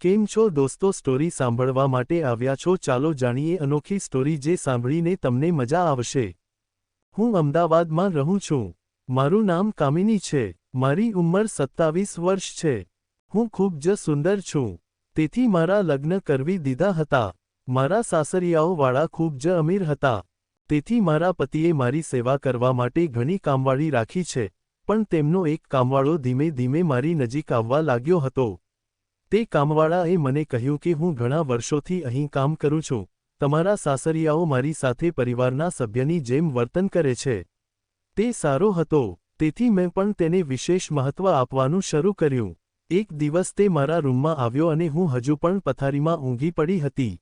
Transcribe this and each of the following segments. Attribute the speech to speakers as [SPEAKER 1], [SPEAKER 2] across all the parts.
[SPEAKER 1] કેમ છો દોસ્તો? સ્ટોરી સાંભળવા માટે આવ્યા છો. ચાલો જાણીએ અનોખી સ્ટોરી જે સાંભળીને તમને મજા આવશે. હું અમદાવાદમાં રહું છું. મારું નામ કામિની છે. મારી ઉંમર સત્તાવીસ વર્ષ છે. હું ખૂબ જ સુંદર છું. તેથી મારા લગ્ન કરવી દીધા હતા. મારા સાસરિયાઓવાળા ખૂબ જ અમીર હતા. તેથી મારા પતિએ મારી સેવા કરવા માટે ઘણી કામવાળી રાખી છે. પણ તેમનો એક કામવાળો ધીમે ધીમે મારી નજીક આવવા લાગ્યો હતો. તે કામવાળાએ મને કહ્યું કે હું ઘણા વર્ષોથી અહીં કામ કરું છું. તમારા સાસરિયાઓ મારી સાથે પરિવારના સભ્યની જેમ વર્તન કરે છે. તે સારો હતો, તેથી મેં પણ તેને વિશેષ મહત્ત્વ આપવાનું શરૂ કર્યું. એક દિવસ તે મારા રૂમમાં આવ્યો અને હું હજુ પણ પથારીમાં ઊંઘી પડી હતી.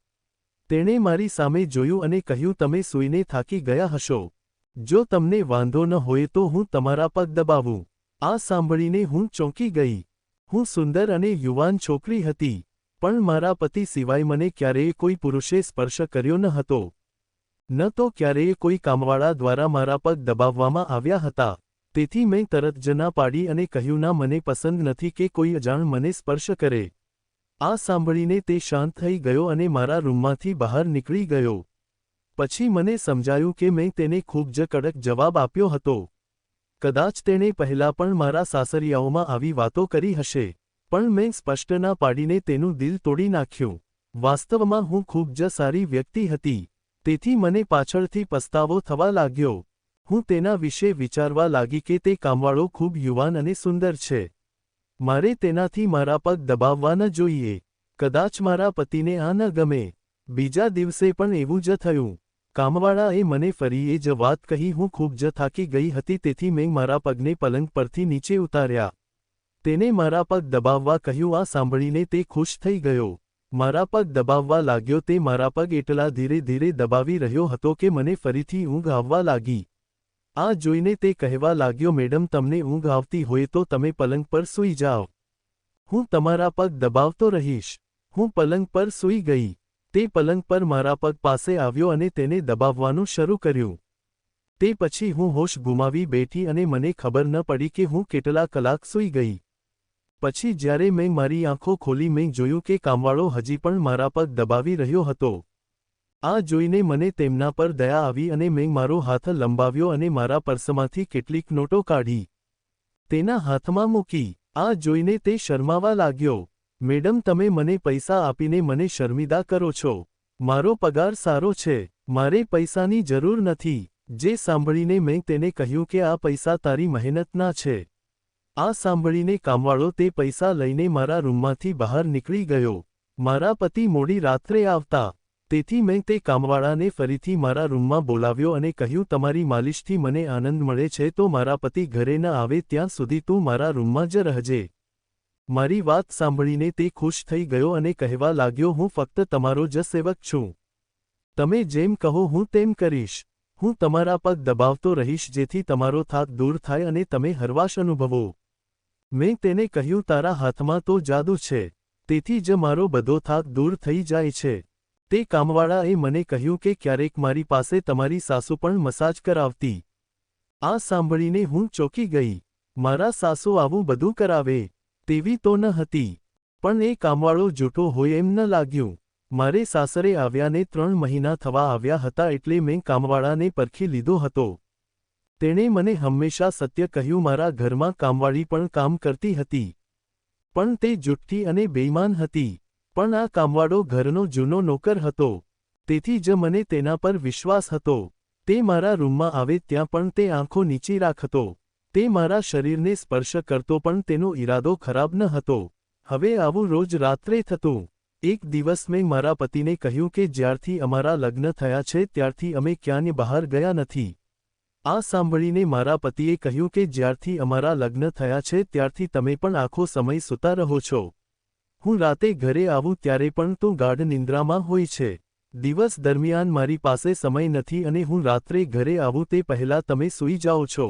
[SPEAKER 1] તેણે મારી સામે જોયું અને કહ્યું, તમે સૂઈને થાકી ગયા હશો. જો તમને વાંધો ન હોય તો હું તમારા પગ દબાવું. આ સાંભળીને હું ચોંકી ગઈ. હું સુંદર અને યુવાન છોકરી હતી, પણ મારા પતિ સિવાય મને ક્યારેય કોઈ પુરુષે સ્પર્શ કર્યો ન હતો. ન તો ક્યારેય કોઈ કામવાળા દ્વારા મારા પગ દબાવવામાં આવ્યા હતા. તેથી મેં તરત જ પાડી અને કહ્યું, ના, મને પસંદ નથી કે કોઈ અજાણ મને સ્પર્શ કરે. આ સાંભળીને તે શાંત થઈ ગયો અને મારા રૂમમાંથી બહાર નીકળી ગયો. પછી મને સમજાયું કે મેં તેને ખૂબ જ કડક જવાબ આપ્યો હતો. કદાચ તેણે પહેલાં પણ મારા સાસરિયાઓમાં આવી વાતો કરી હશે, પણ મેં સ્પષ્ટ ના પાડીને તેનું દિલ તોડી નાખ્યું. વાસ્તવમાં હું ખૂબ જ સારી વ્યક્તિ હતી, તેથી મને પાછળથી પસ્તાવો થવા લાગ્યો. હું તેના વિશે વિચારવા લાગી કે તે કામવાળો ખૂબ યુવાન અને સુંદર છે. મારે તેનાથી મારા પગ દબાવવા ન જોઈએ. કદાચ મારા પતિને આ ન ગમે. બીજા દિવસે પણ એવું જ થયું. કામવાળાએ મને ફરી એ જ વાત કહી, હું ખૂબ જ થાકી ગઈ હતી, તેથી મેં મારા પગને પલંગ પરથી નીચે ઉતાર્યા. તેને મારા પગ દબાવવા કહ્યું, આ સાંભળીને તે ખુશ થઈ ગયો. મારા પગ દબાવવા લાગ્યો, તે મારા પગ એટલા ધીરે ધીરે દબાવી રહ્યો હતો કે મને ફરીથી ઊંઘ આવવા લાગી. આ જોઈને તે કહેવા લાગ્યો, મેડમ, તમને ઊંઘ આવતી હોય તો તમે પલંગ પર સૂઈ જાઓ. હું તમારા પગ દબાવતો રહીશ. હું પલંગ પર સૂઈ ગઈ. તે પલંગ પર મારા પગ પાસે આવ્યો અને તેને દબાવવાનું શરૂ કર્યું. તે પછી હું હોશ ગુમાવી બેઠી અને મને ખબર ન પડી કે હું કેટલા કલાક સૂઈ ગઈ. પછી જ્યારે મેં મારી આંખો ખોલી મેં જોયું કે કામવાળો હજી પણ મારા પગ દબાવી રહ્યો હતો. આ જોઈને મને તેમના પર દયા આવી અને મેં મારો હાથ લંબાવ્યો અને મારા પર્સમાંથી કેટલીક નોટો કાઢી. તેના હાથમાં મૂકી. આ જોઈને તે શરમાવા લાગ્યો. મેડમ, તમે મને પૈસા આપીને મને શર્મિદા કરો છો. મારો પગાર સારો છે. મારે પૈસાની જરૂર નથી. જે સાંભળીને મેં તેને કહ્યું કે આ પૈસા તારી મહેનતના છે. આ સાંભળીને કામવાળો તે પૈસા લઈને મારા રૂમમાંથી બહાર નીકળી ગયો. મારા પતિ મોડી રાત્રે આવતા. તેથી મેં તે કામવાળાને ફરીથી મારા રૂમમાં બોલાવ્યો અને કહ્યું, તમારી માલિશથી મને આનંદ મળે છે, તો મારા પતિ ઘરે ન આવે, ત્યાં સુધી તું મારા રૂમમાં જ રહજે. મારી વાત સાંભળીને તે ખુશ થઈ ગયો અને કહેવા લાગ્યો, હું ફક્ત તમારો જ સેવક છું. તમે જેમ કહો, હું તેમ કરીશ. હું તમારા પગ દબાવતો રહીશ, જેથી તમારો થાક દૂર થાય અને તમે હરવાશ અનુભવો. મેં તેને કહ્યું, તારા હાથમાં તો જાદુ છે. તેથી જ મારો બધો થાક દૂર થઈ જાય છે. તે કામવાળાએ મને કહ્યું કે ક્યારેક મારી પાસે તમારી સાસુ પણ મસાજ કરાવતી. આ સાંભળીને હું ચોકી ગઈ. મારા સાસુ આવું બધું કરાવે. તેવી તો ન હતી. પણ એ કામવાળો જૂઠો હોય એમ ન લાગ્યું. મારે સાસરે આવ્યાને ત્રણ મહિના થવા આવ્યા હતા એટલે મેં કામવાળાને પરખી લીધો હતો. તેણે મને હંમેશા સત્ય કહ્યું મારા ઘરમાં કામવાળી પણ કામ કરતી હતી. પણ તે જુઠ્ઠી અને બેઈમાન હતી. પણ આ કામવાળો ઘરનો જૂનો નોકર હતો. તેથી જ મને તેના પર વિશ્વાસ હતો. તે મારા રૂમમાં આવે ત્યાં પણ તે આંખો નીચી રાખતો. તે મારા શરીરને સ્પર્શ કરતો પણ તેનો ઈરાદો ખરાબ ન હતો. હવે આવું રોજ રાત્રે થતું. એક દિવસ મેં મારા પતિને કહ્યું કે જ્યારથી અમારા લગ્ન થયા છે ત્યારથી અમે ક્યાંય બહાર ગયા નથી. આ સાંભળીને મારા પતિએ કહ્યું કે જ્યારથી અમારા લગ્ન થયા છે ત્યારથી તમે પણ આખો સમય સૂતા રહો છો. હું રાતે ઘરે આવું ત્યારે પણ તું ગાઢ નિંદ્રામાં હોય છે. દિવસ દરમિયાન મારી પાસે સમય નથી અને હું રાત્રે ઘરે આવું તે પહેલાં તમે સૂઈ જાઓ છો.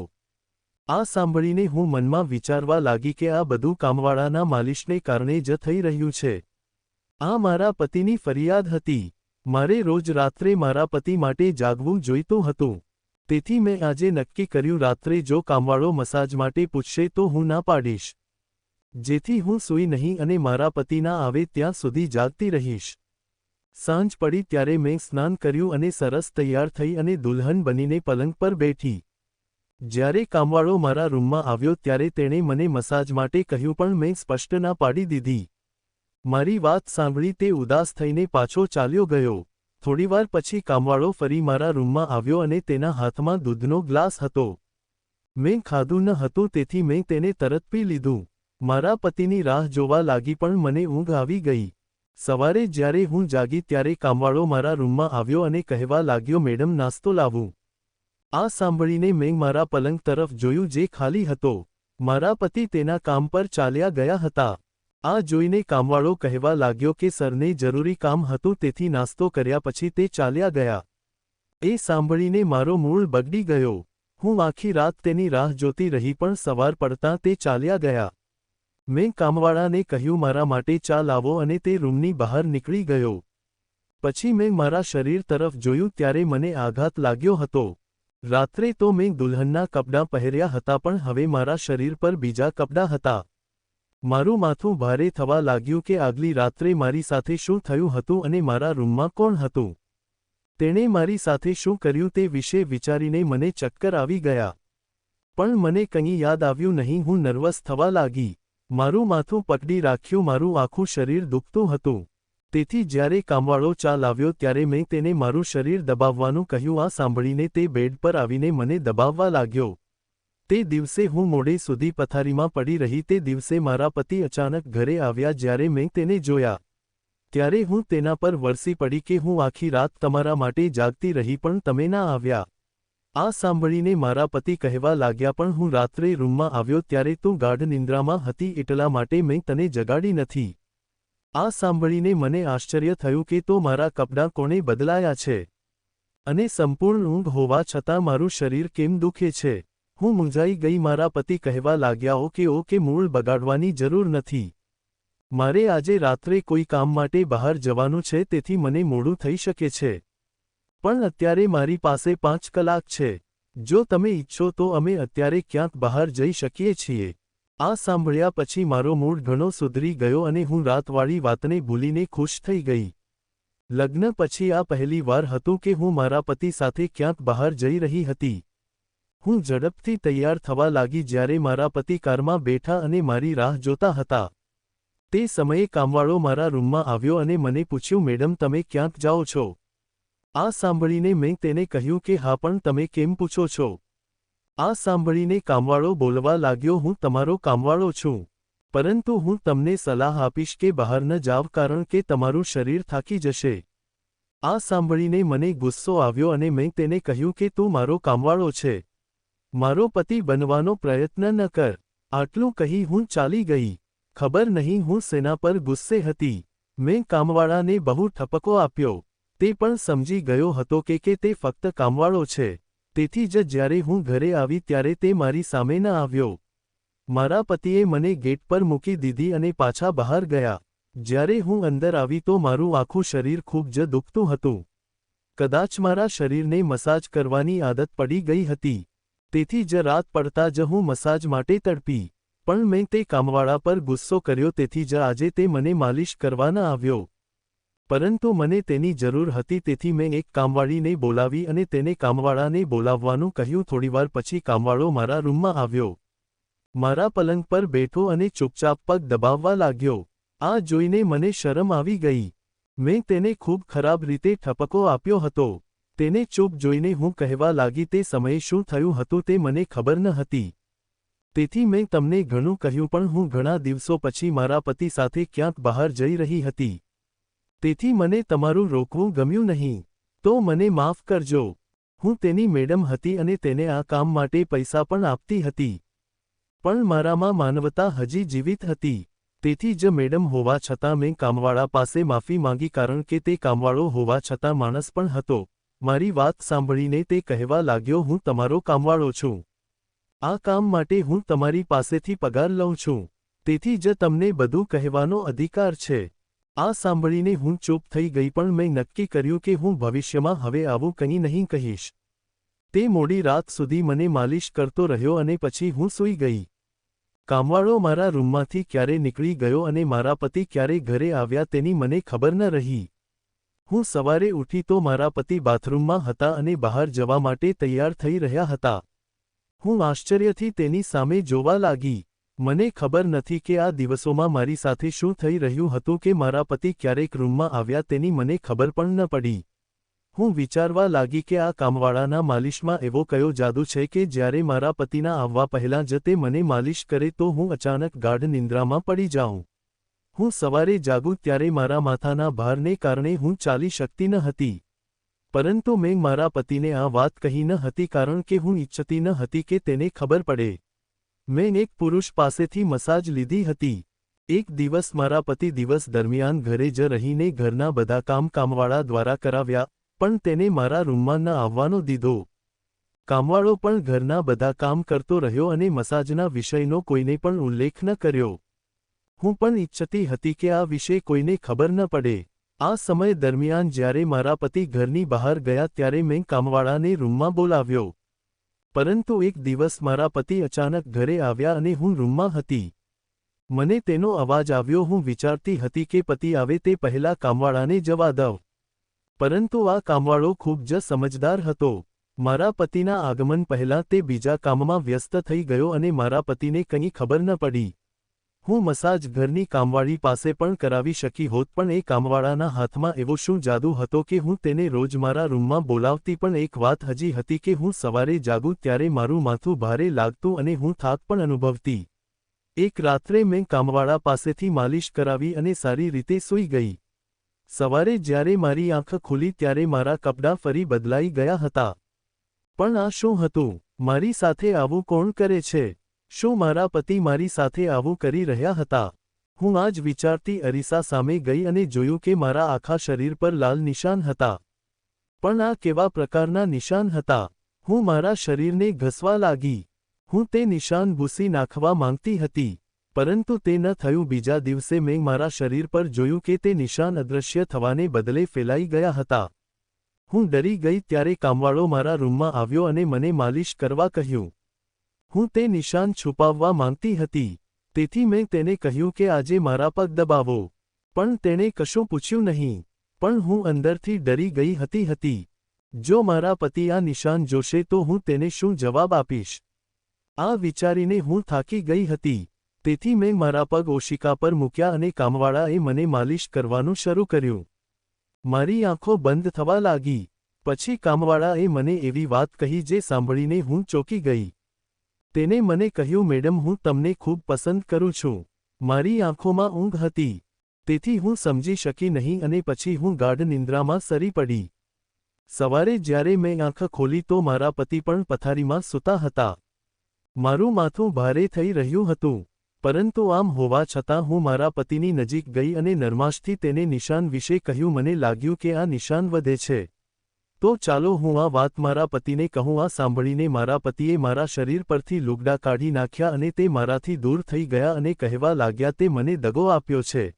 [SPEAKER 1] આ સાંભળીને હું મનમાં વિચારવા લાગી કે આ બધું કામવાળાના માલિશને કારણે જ થઈ રહ્યું છે. આ મારા પતિની ફરિયાદ હતી. મારે રોજ રાત્રે મારા પતિ માટે જાગવું જોઈતું હતું. તેથી મેં આજે નક્કી કર્યું રાત્રે જો કામવાળો મસાજ માટે પૂછશે તો હું ના પાડીશ. જેથી હું સૂઈ નહીં અને મારા પતિના આવે ત્યાં સુધી જાગતી રહીશ. સાંજ પડી ત્યારે મેં સ્નાન કર્યું અને સરસ તૈયાર થઈ અને દુલ્હન બનીને પલંગ પર બેઠી. જ્યારે કામવાળો મારા રૂમમાં આવ્યો ત્યારે તેણે મને મસાજ માટે કહ્યું, પણ મેં સ્પષ્ટ ના પાડી દીધી. મારી વાત સાંભળી તે ઉદાસ થઈને પાછો ચાલ્યો ગયો. થોડીવાર પછી કામવાળો ફરી મારા રૂમમાં આવ્યો અને તેના હાથમાં દૂધનો ગ્લાસ હતો. મેં ખાધું ન હતું, તેથી મેં તેને તરત પી લીધું. મારા પતિની રાહ જોવા લાગી, પણ મને ઊંઘ આવી ગઈ. સવારે જ્યારે હું જાગી ત્યારે કામવાળો મારા રૂમમાં આવ્યો અને કહેવા લાગ્યો, મેડમ, નાસ્તો લાવું. આ સાંભળીને મેં મારા પલંગ તરફ જોયું જે ખાલી હતો. મારા પતિ તેના કામ પર ચાલ્યા ગયા હતા. આ જોઈને કામવાળો કહેવા લાગ્યો કે સરને જરૂરી કામ હતું તેથી નાસ્તો કર્યા પછી તે ચાલ્યા ગયા. એ સાંભળીને મારો મૂળ બગડી ગયો. હું આખી રાત તેની રાહ જોતી રહી પણ સવાર પડતાં તે ચાલ્યા ગયા. મેં કામવાળાને કહ્યું, મારા માટે ચા લાવો, અને તે રૂમની બહાર નીકળી ગયો. પછી મેં મારા શરીર તરફ જોયું ત્યારે મને આઘાત લાગ્યો હતો. રાત્રે તો મેં દુલ્હનના કપડાં પહેર્યા હતા પણ હવે મારા શરીર પર બીજા કપડાં હતા. મારું માથું ભારે થવા લાગ્યું કે આગલી રાત્રે મારી સાથે શું થયું હતું અને મારા રૂમમાં કોણ હતું. તેણે મારી સાથે શું કર્યું તે વિશે વિચારીને મને ચક્કર આવી ગયા. પણ મને કંઈ યાદ આવ્યું નહીં, હું નર્વસ થવા લાગી. મારું માથું પકડી રાખ્યું, મારું આખું શરીર દુખતું હતું. તેથી જ્યારે કામવાળો ચા લાવ્યો ત્યારે મેં તેને મારું શરીર દબાવવાનું કહ્યું. આ સાંભળીને તે બેડ પર આવીને મને દબાવવા લાગ્યો. તે દિવસે હું મોડે સુધી પથારીમાં પડી રહી. તે દિવસે મારા પતિ અચાનક ઘરે આવ્યા જ્યારે મેં તેને જોયા. ત્યારે હું તેના પર વરસી પડી કે હું આખી રાત તમારા માટે જાગતી રહી પણ તમે ના આવ્યા. આ સાંભળીને મારા પતિ કહેવા લાગ્યા, પણ હું રાત્રે રૂમમાં આવ્યો ત્યારે તું ગાઢ નિંદ્રામાં હતી, એટલા માટે મેં તને જગાડી નથી. આ સાંભળીને મને આશ્ચર્ય થયું કે તો મારા કપડાં કોણે બદલાયા છે? અને સંપૂર્ણ ઊંઘ હોવા છતાં મારું શરીર કેમ દુખે છે? હું મૂંઝાઈ ગઈ મારા પતિ કહેવા લાગ્યા ઓ કે ઓ કે મૂળ બગાડવાની જરૂર નથી. મારે આજે રાત્રે કોઈ કામ માટે બહાર જવાનું છે, તેથી મને મોડું થઈ શકે છે. પણ અત્યારે મારી પાસે પાંચ કલાક છે. જો તમે ઈચ્છો તો અમે અત્યારે ક્યાંક બહાર જઈ શકીએ છીએ. આ સાંભળ્યા પછી મારો મૂડ ઘણો સુધરી ગયો અને હું રાતવાળી વાતને ભૂલીને ખુશ થઈ ગઈ. લગ્ન પછી આ પહેલી વાર હતું કે હું મારા પતિ સાથે ક્યાંક બહાર જઈ રહી હતી. હું ઝડપથી તૈયાર થવા લાગી જ્યારે મારા પતિ કારમાં બેઠા અને મારી રાહ જોતા હતા. તે સમયે કામવાળો મારા રૂમમાં આવ્યો અને મને પૂછ્યું, મેડમ, તમે ક્યાંક જાઓ છો? આ સાંભળીને મેં તેને કહ્યું કે, હા, પણ તમે કેમ પૂછો છો? આ સાંભળીને કામવાળો બોલવા લાગ્યો, હું તમારો કામવાળો છું. પરંતુ હું તમને સલાહ આપીશ કે બહાર ન જાવ કારણ કે તમારું શરીર થાકી જશે. આ સાંભળીને મને ગુસ્સો આવ્યો અને મેં તેને કહ્યું કે, તું મારો કામવાળો છે. મારો પતિ બનવાનો પ્રયત્ન ન કર. આટલું કહી હું ચાલી ગઈ. ખબર નહીં હું સેના પર ગુસ્સે હતી. મેં કામવાળાને બહુ ઠપકો આપ્યો. તે પણ સમજી ગયો હતો કે કે તે ફક્ત કામવાળો છે. તેથી જ જ્યારે હું ઘરે આવી ત્યારે તે મારી સામે ન આવ્યો. મારા પતિએ મને ગેટ પર મૂકી દીધી અને પાછા બહાર ગયા. જ્યારે હું અંદર આવી તો મારું આખું શરીર ખૂબ જ દુખતું હતું. કદાચ મારા શરીરને મસાજ કરવાની આદત પડી ગઈ હતી. તેથી જ રાત પડતા જ હું મસાજ માટે તડપી. પણ મેં તે કામવાળા પર ગુસ્સો કર્યો તેથી જ આજે તે મને માલિશ કરવા ન આવ્યો. પરંતુ મને તેની જરૂર હતી તેથી મેં એક કામવાળીને બોલાવી અને તેને કામવાળાને બોલાવવાનું કહ્યું. થોડીવાર પછી કામવાળો મારા રૂમમાં આવ્યો. મારા પલંગ પર બેઠો અને ચૂપચાપ પગ દબાવવા લાગ્યો. આ જોઈને મને શરમ આવી ગઈ. મેં તેને ખૂબ ખરાબ રીતે ઠપકો આપ્યો હતો. તેને ચૂપ જોઈને હું કહેવા લાગી, તે સમયે શું થયું હતું તે મને ખબર ન હતી. તેથી મેં તમને ઘણું કહ્યું, પણ હું ઘણા દિવસો પછી મારા પતિ સાથે ક્યાંક બહાર જઈ રહી હતી. તેથી મને તમારું રોકવું ગમ્યું નહીં. તો મને માફ કરજો. હું તેની મેડમ હતી અને તેને આ કામ માટે પૈસા પણ આપતી હતી. પણ મારામાં માનવતા હજી જીવિત હતી. તેથી જ મેડમ હોવા છતાં મેં કામવાળા પાસે માફી માંગી કારણ કે તે કામવાળો હોવા છતાં માણસ પણ હતો. મારી વાત સાંભળીને તે કહેવા લાગ્યો, હું તમારો કામવાળો છું. આ કામ માટે હું તમારી પાસેથી પગાર લઉં છું. તેથી જ તમને બધું કહેવાનો અધિકાર છે. આ સાંભળીને હું ચૂપ થઈ ગઈ પણ મેં નક્કી કર્યું કે હું ભવિષ્યમાં હવે આવું કંઈ નહીં કહીશ. તે મોડી રાત સુધી મને માલિશ કરતો રહ્યો અને પછી હું સૂઈ ગઈ. કામવાળો મારા રૂમમાંથી ક્યારે નીકળી ગયો અને મારા પતિ ક્યારે ઘરે આવ્યા તેની મને ખબર ન રહી. હું સવારે ઉઠી તો મારા પતિ બાથરૂમમાં હતા અને બહાર જવા માટે તૈયાર થઈ રહ્યા હતા. હું આશ્ચર્યથી તેની સામે જોવા લાગી. મને ખબર નથી કે આ દિવસોમાં મારી સાથે શું થઈ રહ્યું હતું કે મારા પતિ ક્યારેક રૂમમાં આવ્યા તેની મને ખબર પણ ન પડી. હું વિચારવા લાગી કે આ કામવાળાના માલિશમાં એવો કયો જાદુ છે કે જ્યારે મારા પતિના આવવા પહેલાં જ તે મને માલિશ કરે તો હું અચાનક ગાઢ નિંદ્રામાં પડી જાઉં. હું સવારે જાગું ત્યારે મારા માથાના ભારને કારણે હું ચાલી શકતી ન હતી. પરંતુ મેં મારા પતિને આ વાત કહી ન હતી કારણ કે હું ઈચ્છતી ન હતી કે તેને ખબર પડે. મેં એક પુરુષ પાસેથી મસાજ લીધી હતી. એક દિવસ મારા પતિ દિવસ દરમિયાન ઘરે જ રહીને ઘરના બધા કામ કામવાળા દ્વારા કરાવ્યા, પણ તેને મારા રૂમમાં ન આવવાનો દીધો. કામવાળો પણ ઘરના બધા કામ કરતો રહ્યો અને મસાજના વિષયનો કોઈને પણ ઉલ્લેખ ન કર્યો. હું પણ ઈચ્છતી હતી કે આ વિશે કોઈને ખબર ન પડે. આ સમય દરમિયાન જ્યારે મારા પતિ ઘરની બહાર ગયા ત્યારે મેં કામવાળાને રૂમમાં બોલાવ્યો. પરંતુ એક દિવસ મારા પતિ અચાનક ઘરે આવ્યા અને હું રૂમમાં હતી. મને તેનો અવાજ આવ્યો, હું વિચારતી હતી કે પતિ આવે તે પહેલા કામવાળાને જવા દઉં. પરંતુ આ કામવાળો ખૂબ જ સમજદાર હતો. મારા પતિના આગમન પહેલાં તે બીજા કામમાં વ્યસ્ત થઈ ગયો અને મારા પતિને કંઈ ખબર ન પડી. હું મસાજ ઘરની કામવાળી પાસે પણ કરાવી શકી હોત, પણ એ કામવાળાના હાથમાં એવો શું જાદુ હતો કે હું તેને રોજ મારા રૂમમાં બોલાવતી પણ એક વાત હજી હતી કે હું સવારે જાગું ત્યારે મારું માથું ભારે લાગતું અને હું થાક પણ અનુભવતી. એક રાત્રે મેં કામવાળા પાસેથી માલિશ કરાવી અને સારી રીતે સૂઈ ગઈ. સવારે જ્યારે મારી આંખ ખુલી ત્યારે મારા કપડાં ફરી બદલાઈ ગયા હતા. પણ આ શું હતું? મારી સાથે આવું કોણ કરે છે? શું મારા પતિ મારી સાથે આવું કરી રહ્યા હતા? હું આજ વિચારતી અરીસા સામે ગઈ અને જોયું કે મારા આખા શરીર પર લાલ નિશાન હતા. પણ આ કેવા પ્રકારના નિશાન હતા? હું મારા શરીરને ઘસવા લાગી. હું તે નિશાન ભૂસી નાખવા માંગતી હતી. પરંતુ તે ન થયું. બીજા દિવસે મેં મારા શરીર પર જોયું કે તે નિશાન અદૃશ્ય થવાને બદલે ફેલાઈ ગયા હતા. હું ડરી ગઈ ત્યારે કામવાળો મારા રૂમમાં આવ્યો અને મને માલિશ કરવા કહ્યું. હું તે નિશાન છુપાવવા માંગતી હતી. તેથી મેં તેને કહ્યું કે આજે મારા પગ દબાવો. પણ તેણે કશું પૂછ્યું નહીં. પણ હું અંદરથી ડરી ગઈ હતી હતી. જો મારા પતિ આ નિશાન જોશે તો હું તેને શું જવાબ આપીશ? આ વિચારીને હું થાકી ગઈ હતી. તેથી મેં મારા પગ ઓશિકા પર મૂક્યા અને કામવાળાએ મને માલિશ કરવાનું શરૂ કર્યું. મારી આંખો બંધ થવા લાગી. પછી કામવાળાએ મને એવી વાત કહી જે સાંભળીને હું ચોકી ગઈ. તેને મને કહ્યું, મેડમ, હું તમને ખૂબ પસંદ કરું છું. મારી આંખોમાં ઊંઘ હતી. તેથી હું સમજી શકી નહીં અને પછી હું ગાઢ નિંદ્રામાં સરી પડી. સવારે જ્યારે મેં આંખ ખોલી તો મારા પતિ પણ પથારીમાં સૂતા હતા. મારું માથું ભારે થઈ રહ્યું હતું. પરંતુ આમ હોવા છતાં હું મારા પતિની નજીક ગઈ અને નરમાશથી તેને નિશાન વિશે કહ્યું. મને લાગ્યું કે આ નિશાન વધે છે. તો ચાલો હું આ વાત મારા પતિને કહું, આ સાંભળીને મારા પતિએ મારા શરીર પરથી લુગડા કાઢી નાખ્યા અને તે મારાથી દૂર થઈ ગયા અને કહેવા લાગ્યા, તે મને દગો આપ્યો છે.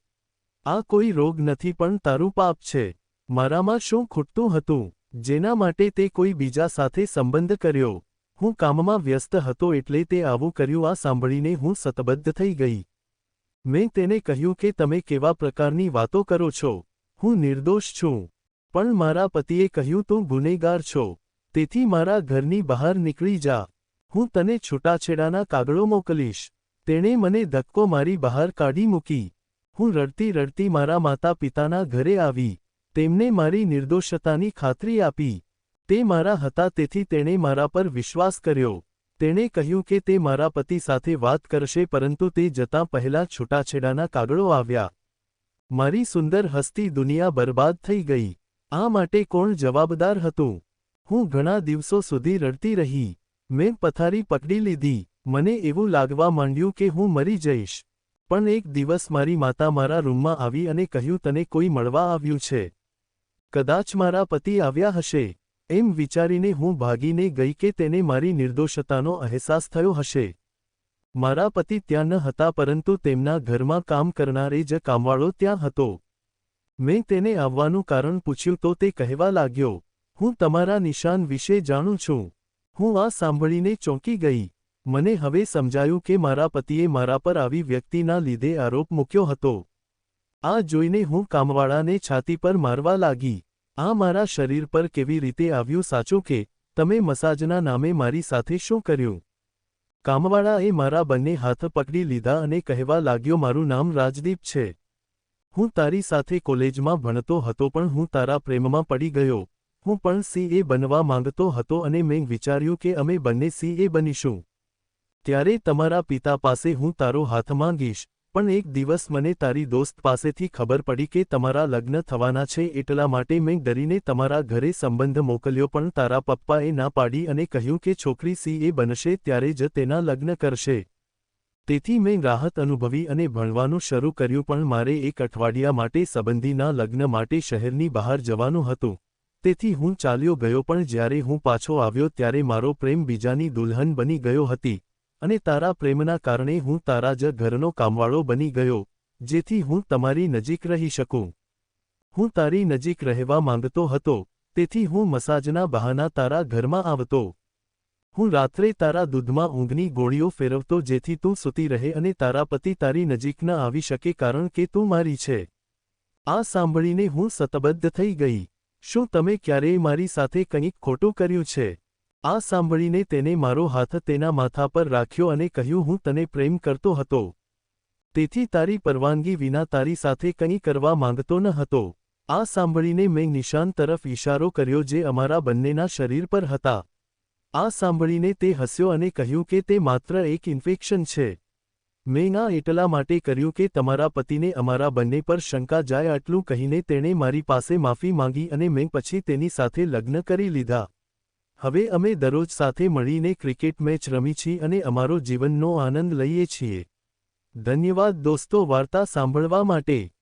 [SPEAKER 1] આ કોઈ રોગ નથી, પણ તારું પાપ છે. મારામાં શું ખૂટતું હતું? જેના માટે તે કોઈ બીજા સાથે સંબંધ કર્યો? હું કામમાં વ્યસ્ત હતો એટલે તે આવું કર્યું, આ સાંભળીને હું સતબદ્ધ થઈ ગઈ. મેં તેને કહ્યું કે તમે કેવા પ્રકારની વાતો કરો છો? હું નિર્દોષ છું. પણ મારા પતિએ કહ્યું, તું ગુનેગાર છો. તેથી મારા ઘરની બહાર નીકળી જા. હું તને છૂટાછેડાના કાગળો મોકલીશ. તેણે મને ધક્કો મારી બહાર કાઢી મૂકી. હું રડતી રડતી મારા માતા પિતાના ઘરે આવી. તેમને મારી નિર્દોષતાની ખાતરી આપી. તે મારા હતા તેથી તેણે મારા પર વિશ્વાસ કર્યો. તેણે કહ્યું કે તે મારા પતિ સાથે વાત કરશે, પરંતુ તે જતાં પહેલાં છૂટાછેડાના કાગળો આવ્યા. મારી સુંદર હસ્તી દુનિયા બરબાદ થઈ ગઈ. આ માટે કોણ જવાબદાર હતું? હું ઘણા દિવસો સુધી રડતી રહી. મેં પથારી પકડી લીધી. મને એવું લાગવા માંડ્યું કે હું મરી જઈશ. પણ એક દિવસ મારી માતા મારા રૂમમાં આવી અને કહ્યું, તને કોઈ મળવા આવ્યું છે? કદાચ મારા પતિ આવ્યા હશે. એમ વિચારીને હું ભાગીને ગઈ કે તેને મારી નિર્દોષતાનો અહેસાસ થયો હશે. મારા પતિ ત્યાં ન હતા, પરંતુ તેમના ઘરમાં કામ કરનારે જ કામવાળો ત્યાં હતો. મેં તેને આવવાનું કારણ પૂછ્યું તો તે કહેવા લાગ્યો, હું તમારા નિશાન વિશે જાણું છું. હું આ સાંભળીને ચોંકી ગઈ. મને હવે સમજાયું કે મારા પતિએ મારા પર આવી વ્યક્તિના લીધે આરોપ મૂક્યો હતો. આ જોઈને હું કામવાળાને છાતી પર મારવા લાગી. આ મારા શરીર પર કેવી રીતે આવ્યું સાચું કે, તમે મસાજના નામે મારી સાથે શું કર્યું? કામવાળાએ મારા બંને હાથ પકડી લીધા અને કહેવા લાગ્યો, મારું નામ રાજદીપ છે. હું તારી સાથે કોલેજમાં ભણતો હતો પણ હું તારા પ્રેમમાં પડી ગયો. હું પણ સીએ બનવા માંગતો હતો અને મેં વિચાર્યું કે અમે બંને સીએ બનીશું. ત્યારે તમારા પિતા પાસે હું તારો હાથ માંગીશ, પણ એક દિવસ મને તારી દોસ્ત પાસેથી ખબર પડી કે તમારા લગ્ન થવાના છે એટલા માટે મેં ડરીને તમારા ઘરે સંબંધ મોકલ્યો પણ તારા પપ્પાએ ના પાડી અને કહ્યું કે છોકરી સીએ બનશે ત્યારે જ તેના લગ્ન કરશે. તેથી મેં રાહત અનુભવી અને ભણવાનું શરૂ કર્યું પણ મારે એક અઠવાડિયા માટે સંબંધીના લગ્ન માટે શહેરની બહાર જવાનું હતું. તેથી હું ચાલ્યો ગયો પણ જ્યારે હું પાછો આવ્યો ત્યારે મારો પ્રેમ બીજાની દુલ્હન બની ગયો હતી અને તારા પ્રેમના કારણે હું તારા જ ઘરનો કામવાળો બની ગયો, જેથી હું તમારી નજીક રહી શકું. હું તારી નજીક રહેવા માંગતો હતો, તેથી હું મસાજના બહાના તારા ઘરમાં આવતો. હું રાત્રે તારા દૂધમાં ઊંઘની ગોળીઓ ફેરવતો જેથી તું સૂતી રહે અને તારા પતિ તારી નજીક ન આવી શકે કારણ કે તું મારી છે. આ સાંભળીને હું સતબદ્ધ થઈ ગઈ. શું તમે ક્યારેય મારી સાથે કંઈક ખોટું કર્યું છે? આ સાંભળીને તેને મારો હાથ તેના માથા પર રાખ્યો અને કહ્યું, હું તને પ્રેમ કરતો હતો. તેથી તારી પરવાનગી વિના તારી સાથે કંઈ કરવા માંગતો ન હતો. આ સાંભળીને મેં નિશાન તરફ ઇશારો કર્યો જે અમારા બંનેના શરીર પર હતા. આ સાંભળીને તે હસ્યો અને કહ્યું કે તે માત્ર એક ઇન્ફેક્શન છે. મેં આ એટલા માટે કર્યું કે તમારા પતિને અમારા બંને પર શંકા જાય આટલું કહીને તેણે મારી પાસે માફી માંગી અને મેં પછી તેની સાથે લગ્ન કરી લીધા. હવે અમે દરરોજ સાથે મળીને ક્રિકેટ મેચ રમી છીએ અને અમારો જીવનનો આનંદ લઈએ છીએ. ધન્યવાદ દોસ્તો, વાર્તા સાંભળવા માટે.